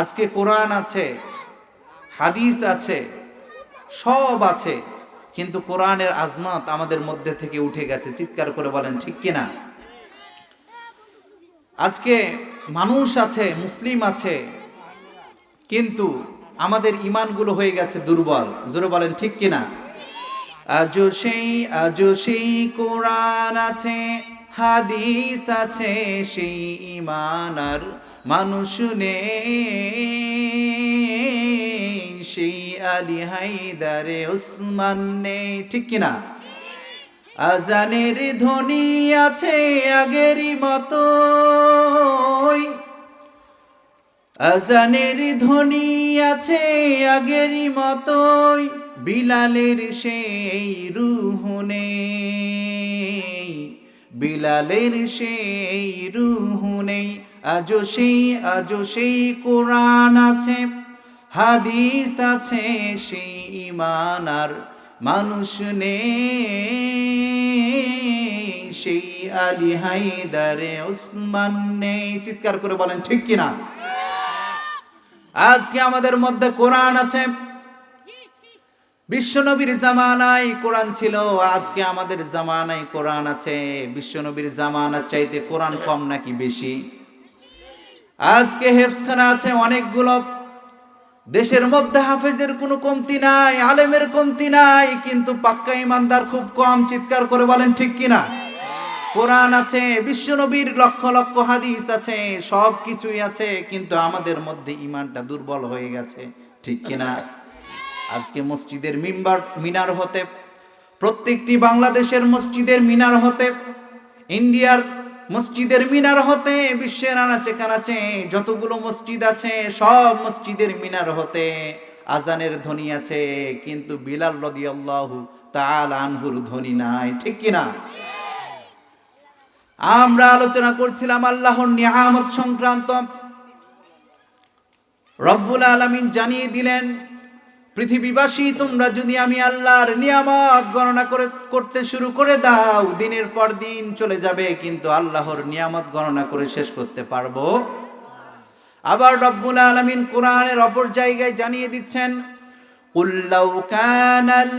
আজকে কোরআন আছে, হাদিস আছে, সব আছে, কিন্তু কোরআনের আজমাত আমাদের মধ্যে থেকে উঠে গেছে। চিৎকার করে বলেন, ঠিক কিনা আজকে মানুষ আছে, মুসলিম আছে, কিন্তু আমাদের ইমানগুলো হয়ে গেছে দুর্বল। জোরে বলেন, ঠিক কিনা আজও সেই আজও সেই কোরআন আছে হাদিস আছে, সেই ইমান আর মানুষ নেই। সেই আলী হায়দারে উসমান নেই, ঠিক কিনা? আজানের ধ্বনি আছে আগেরই মতোই। আজানের ধ্বনি আছে আগেরই মতোই। বিলালের সেই রুহ নেই। বিলালের সেই রুহু নেই, আজও সেই আজও সেই কোরআন আছে, হাদিস আছে, সেই ইমান আর মানুষ নেই, সেই আলী হায়দারে ওসমান নেই। চিৎকার করে বলেন, ঠিক কিনা? আজকে আমাদের মধ্যে কোরআন আছে বিশ্বনবীর জামানায় কোরআন ছিল, আজকে আমাদের জামানায় কোরআন আছে। বিশ্বনবীর জামানার চাইতে কোরআন কম নাকি বেশি? আজকে হেফসখানা আছে অনেকগুলো। দেশের মধ্যে হাফেজের কোনো কমতি নাই, আলেমের কমতি নাই, কিন্তু পাক্কা ইমানদার খুব কম, চিৎকার করে বলেন ঠিক কিনা? কোরআন আছে, বিশ্বনবীর লক্ষ লক্ষ হাদিস আছে সব কিছুই আছে, কিন্তু আমাদের মধ্যে ইমানটা দুর্বল হয়ে গেছে, ঠিক কিনা? আজকে মসজিদের মিম্বার, মিনার হতে, প্রত্যেকটি বাংলাদেশের মসজিদের মিনার হতে, ইন্ডিয়ার মসজিদের মিনার হতে, বিশ্বের আনাচে কানাচে যতগুলো মসজিদ আছে, সব মসজিদের মিনার হতে, আজানের ধ্বনি আছে, কিন্তু বিলাল রদিয়াল্লাহু তাল আনহুর ধ্বনি নাই, ঠিক কিনা? আমরা আলোচনা করছিলাম আল্লাহর নিয়ামত সংক্রান্ত। রব্বুল আলামিন জানিয়ে দিলেন পৃথিবীবাসী, তোমরা যদি আমি আল্লাহর নিয়ামত গণনা করে, করতে শুরু করে দাও, দিনের পর দিন চলে যাবে, কিন্তু আল্লাহর নিয়ামত গণনা করে শেষ করতে পারব। আবার রব্বুল আলমিন কোরআনের অপর জায়গায় জানিয়ে দিচ্ছেন উল্লাউ কানাল